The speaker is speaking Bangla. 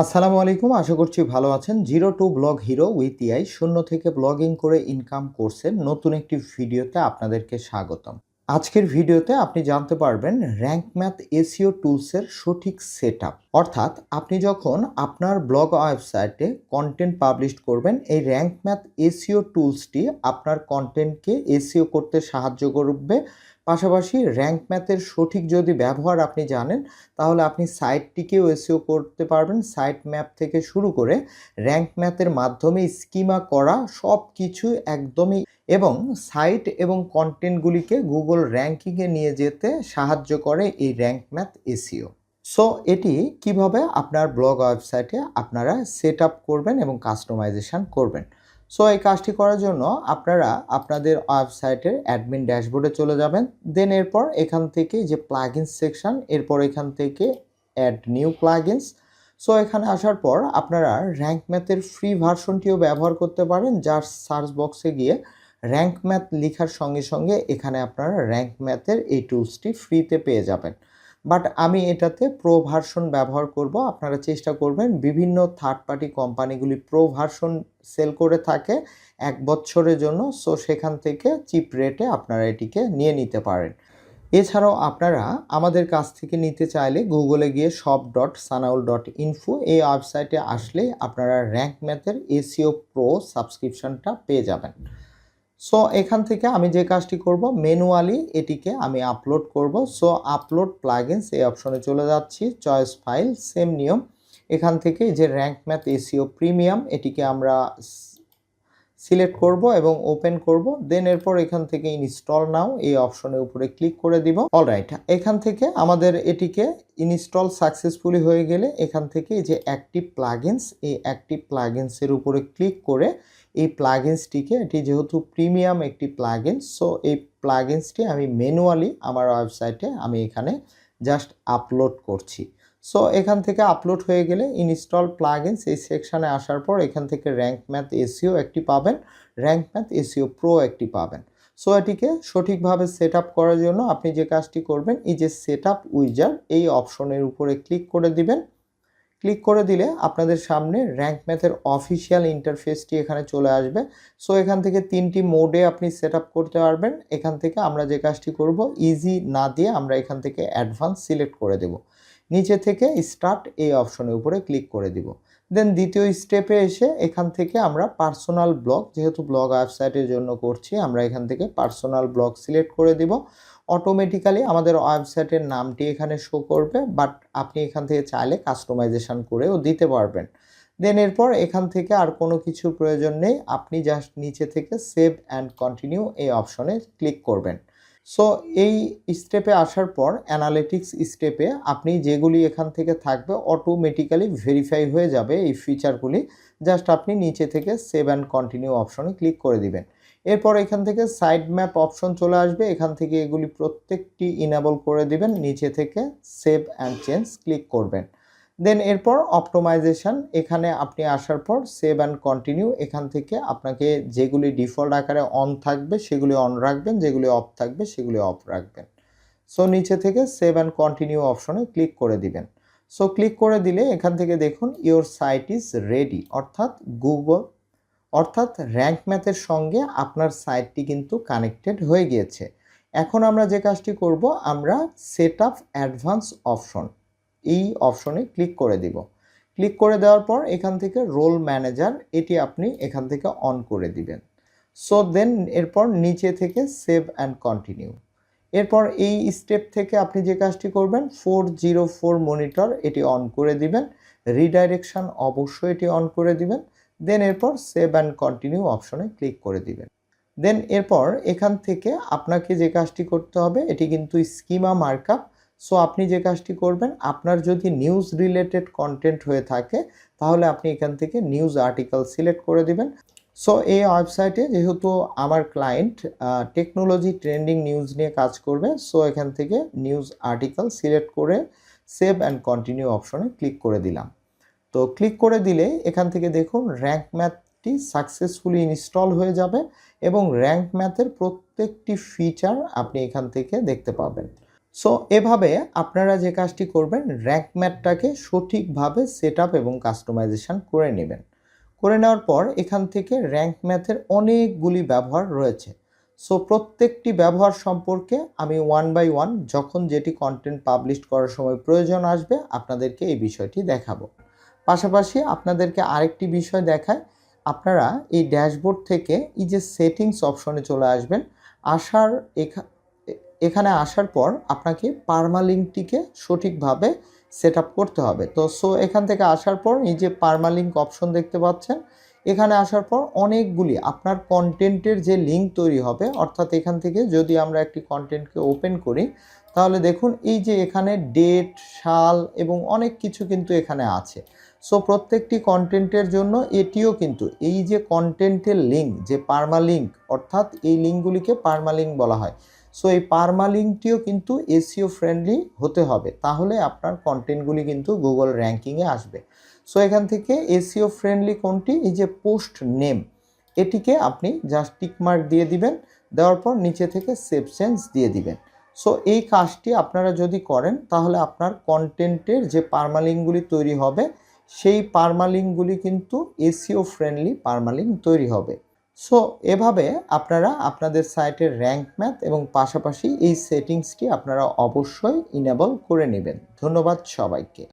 আসসালামু আলাইকুম, আশা করছি ভালো আছেন। Zero to blog hero with AI, শূন্য থেকে ব্লগিং করে ইনকাম কোর্সের নতুন একটি ভিডিওতে আপনাদেরকে স্বাগতম। আজকের ভিডিওতে আপনি জানতে পারবেন র্যাঙ্ক ম্যাথ এসিও টুলসের সঠিক সেট অর্থাৎ আপনি যখন আপনার ব্লগ ওয়েবসাইটে কন্টেন্ট পাবলিশ করবেন, এই র্যাঙ্ক ম্যাথ এসিও টুলসটি আপনার কন্টেন্টকে এসিও করতে সাহায্য করবে পাশাপাশি র্যাঙ্ক ম্যাথের সঠিক যদি ব্যবহার আপনি জানেন, তাহলে আপনি সাইটটিকেও এসিও করতে পারবেন। সাইট ম্যাপ থেকে শুরু করে র্যাঙ্ক ম্যাথের মাধ্যমে স্কিমা করা সব কিছু একদমই এবং সাইট এবং কন্টেন্টগুলিকে গুগল র্যাঙ্কিংয়ে নিয়ে যেতে সাহায্য করে এই র্যাঙ্ক ম্যাথ এসিও সো এটি কীভাবে আপনার ব্লগ ওয়েবসাইটে আপনারা সেট করবেন এবং কাস্টমাইজেশন করবেন? সো এই কাজটি করার জন্য আপনারা আপনাদের ওয়েবসাইটের অ্যাডমিন ড্যাশবোর্ডে চলে যাবেন। দেন এরপর এখান থেকে যে প্লাগিনস সেকশন এরপর এখান থেকে অ্যাড নিউ প্লাগিনস সো এখানে আসার পর আপনারা র্যাঙ্ক ম্যাথের ফ্রি ভার্সনটিও ব্যবহার করতে পারেন। যার সার্চ বক্সে গিয়ে র্যাঙ্ক ম্যাথ লেখার সঙ্গে সঙ্গে এখানে আপনারা র্যাঙ্ক ম্যাথের এই টুলসটি ফ্রিতে পেয়ে যাবেন। বাট আমি এটাতে প্রো ভার্সন ব্যবহার করব। আপনারা চেষ্টা করবেন বিভিন্ন থার্ড পার্টি কোম্পানিগুলি প্রো ভার্সন সেল করে থাকে এক বছরের জন্য। সো সেখান থেকে চিপ রেটে আপনারা এটিকে নিয়ে নিতে পারেন। এছাড়াও আপনারা আমাদের কাছ থেকে নিতে চাইলে গুগলে গিয়ে shop dot Sanaul dot info এই ওয়েবসাইটে আসলে আপনারা র্যাঙ্ক ম্যাথের এসিও প্রো সাবস্ক্রিপশনটা পেয়ে যাবেন। সো এখান থেকে আমি যে কাজটি করব ম্যানুয়ালি এটিকে আমি আপলোড করব। সো আপলোড প্লাগিনস এই অপশনে চলে যাচ্ছি চয়েস ফাইল সেম নিয়ম। এখান থেকে যে র্যাঙ্ক ম্যাথ এসিও প্রিমিয়াম এটিকে আমরা সিলেক্ট করব এবং ওপেন করব। দেন এরপর এখান থেকে ইনস্টল নাও, এই অপশনের উপরে ক্লিক করে দিব। অলরাইট এখান থেকে আমাদের এটিকে ইনস্টল সাকসেসফুলি হয়ে গেলে এখান থেকে যে অ্যাক্টিভ প্লাগিনস, এই অ্যাক্টিভ প্লাগিনসের উপরে ক্লিক করে এই প্লাগিনসটিকে, এটি যেহেতু প্রিমিয়াম একটি প্লাগিনস সো এই প্লাগিনসটি আমি ম্যানুয়ালি আমার ওয়েবসাইটে আমি এখানে জাস্ট আপলোড করছি। সো এখান থেকে আপলোড হয়ে গেলে ইনস্টল প্লাগিনস এই সেকশানে আসার পর এখান থেকে র্যাঙ্ক ম্যাথ এসিও একটি পাবেন। র্যাঙ্ক ম্যাথ এসিও প্রো একটি পাবেন। সো এটিকে সঠিকভাবে সেট করার জন্য আপনি যে কাজটি করবেন, এই যে সেট আপ উইজার এই অপশনের উপরে ক্লিক করে দিবেন। ক্লিক করে দিলে আপনাদের সামনে র্যাঙ্ক ম্যাথের অফিসিয়াল ইন্টারফেসটি এখানে চলে আসবে। সো এখান থেকে তিনটি মোডে আপনি সেট করতে পারবেন। এখান থেকে আমরা যে কাজটি করব ইজি না দিয়ে আমরা এখান থেকে অ্যাডভান্স সিলেক্ট করে দেব। নিচে থেকে স্টার্ট এই অপশনের উপরে ক্লিক করে দিব। দেন দ্বিতীয় স্টেপে এসে এখান থেকে আমরা পার্সোনাল ব্লগ যেহেতু ব্লগ ওয়েবসাইটের জন্য করছি, আমরা এখান থেকে পার্সোনাল ব্লগ সিলেক্ট করে দিব। অটোমেটিক্যালি আমাদের ওয়েবসাইটের নামটি এখানে শো করবে বাট আপনি এখান থেকে চাইলে কাস্টমাইজেশন করেও দিতে পারবেন। দেন এরপর এখান থেকে আর কোনো কিছুর প্রয়োজন নেই, আপনি জাস্ট নিচে থেকে সেভ অ্যান্ড কন্টিনিউ এই অপশনে ক্লিক করবেন। সো এই স্টেপে আসার পর অ্যানালিটিক্স স্টেপে আপনি যেগুলি এখান থেকে থাকবে অটোমেটিক্যালি ভেরিফাই হয়ে যাবে এই ফিচারগুলি জাস্ট আপনি নিচে থেকে সেভ অ্যান্ড কন্টিনিউ অপশনে ক্লিক করে দিবেন। এরপর এখান থেকে সাইড ম্যাপ অপশন চলে আসবে। এখান থেকে এগুলি প্রত্যেকটি ইনেবল করে দিবেন। নিচে থেকে সেভ অ্যান্ড চেঞ্জ ক্লিক করবেন। দেন এরপর অপটোমাইজেশন এখানে আপনি আসার পর সেভ অ্যান্ড কন্টিনিউ এখান থেকে আপনাকে যেগুলি ডিফল্ট আকারে অন থাকবে, সেগুলি অন রাখবেন, যেগুলি অফ থাকবে, সেগুলি অফ রাখবেন। সো নিচে থেকে সেভ অ্যান্ড কন্টিনিউ অপশনে ক্লিক করে দিবেন। সো ক্লিক করে দিলে এখান থেকে দেখুন ইওর সাইট ইজ রেডি অর্থাৎ গুগল অর্থাৎ র্যাঙ্ক ম্যাথের সঙ্গে আপনার সাইটটি কিন্তু কানেক্টেড হয়ে গিয়েছে। এখন আমরা যে কাজটি করব, আমরা সেট আপ অ্যাডভান্স অপশন এই অপশনে ক্লিক করে দিব। ক্লিক করে দেওয়ার পর এখান থেকে রোল ম্যানেজার এটি আপনি এখান থেকে অন করে দিবেন। সো দেন এরপর নিচে থেকে সেভ অ্যান্ড কন্টিনিউ। এরপর এই স্টেপ থেকে আপনি যে কাজটি করবেন ফোর জিরো ফোর মনিটর এটি অন করে দিবেন। রিডাইরেকশন অবশ্যই এটি অন করে দিবেন। দেন এরপর সেভ অ্যান্ড কন্টিনিউ অপশনে ক্লিক করে দিবেন। দেন এরপর এখান থেকে আপনাকে যে কাজটি করতে হবে, এটি কিন্তু স্কিমা মার্কআপ। সো আপনি যে কাজটি করবেন, আপনার যদি নিউজ রিলেটেড কন্টেন্ট হয়ে থাকে, তাহলে আপনি এখান থেকে নিউজ আর্টিকেল সিলেক্ট করে দিবেন। সো এই ওয়েবসাইটে যেহেতু আমার ক্লায়েন্ট টেকনোলজি ট্রেন্ডিং নিউজ নিয়ে কাজ করবে সো এখান থেকে নিউজ আর্টিকেল সিলেক্ট করে সেভ অ্যান্ড কন্টিনিউ অপশনে ক্লিক করে দিলাম। তো ক্লিক করে দিলে এখান থেকে দেখুন র্যাঙ্ক ম্যাথটি সাকসেসফুলি ইনস্টল হয়ে যাবে এবং র্যাঙ্ক ম্যাথের প্রত্যেকটি ফিচার আপনি এখান থেকে দেখতে পাবেন। সো এভাবে আপনারা যে কাজটি করবেন র্যাঙ্ক ম্যাটটাকে সঠিকভাবে সেট এবং কাস্টমাইজেশন করে নেবেন। করে নেওয়ার পর এখান থেকে র্যাঙ্ক ম্যাথের অনেকগুলি ব্যবহার রয়েছে। সো প্রত্যেকটি ব্যবহার সম্পর্কে আমি ওয়ান বাই ওয়ান যখন যেটি কন্টেন্ট পাবলিশ করার সময় প্রয়োজন আসবে, আপনাদেরকে এই বিষয়টি দেখাবো। পাশাপাশি আপনাদেরকে আরেকটি বিষয় দেখায়, আপনারা এই ড্যাশবোর্ড থেকে এই যে সেটিংস অপশনে চলে আসবেন, আসার এখা এখানে আসার পর আপনাকে পারমালিঙ্কটিকে সঠিকভাবে সেট করতে হবে। তো সো এখান থেকে আসার পর এই যে পারমালিঙ্ক অপশন দেখতে পাচ্ছেন, এখানে আসার পর অনেকগুলি আপনার কন্টেন্টের যে লিঙ্ক তৈরি হবে, অর্থাৎ এখান থেকে যদি আমরা একটি কন্টেন্টকে ওপেন করি, তাহলে দেখুন এই যে এখানে ডেট সাল এবং অনেক কিছু কিন্তু এখানে আছে। সো প্রত্যেকটি কন্টেন্টের জন্য এটিও কিন্তু এই যে কন্টেন্টের লিঙ্ক যে পারমালিঙ্ক অর্থাৎ এই লিঙ্কগুলিকে পারমালিঙ্ক বলা হয়। সো এই পারমালিঙ্কটিও কিন্তু এসিও ফ্রেন্ডলি হতে হবে। তাহলে আপনার কন্টেন্টগুলি কিন্তু গুগল র্যাঙ্কিংয়ে আসবে। সো এখান থেকে এসিও ফ্রেন্ডলি কোনটি? এই যে পোস্ট নেম এটিকে আপনি জাস্ট টিকমার্ক দিয়ে দিবেন, দেওয়ার পর নিচে থেকে সেভ দিয়ে দিবেন। সো এই কাজটি আপনারা যদি করেন, তাহলে আপনার কন্টেন্টের যে পারমালিঙ্কগুলি তৈরি হবে, সেই পারমালিঙ্কগুলি কিন্তু এসিও ফ্রেন্ডলি পারমালিঙ্ক তৈরি হবে। সো এভাবে আপনারা আপনাদের সাইটের র্যাঙ্ক ম্যাথ এবং পাশাপাশি এই সেটিংসটি আপনারা অবশ্যই ইনেবল করে নেবেন। ধন্যবাদ সবাইকে।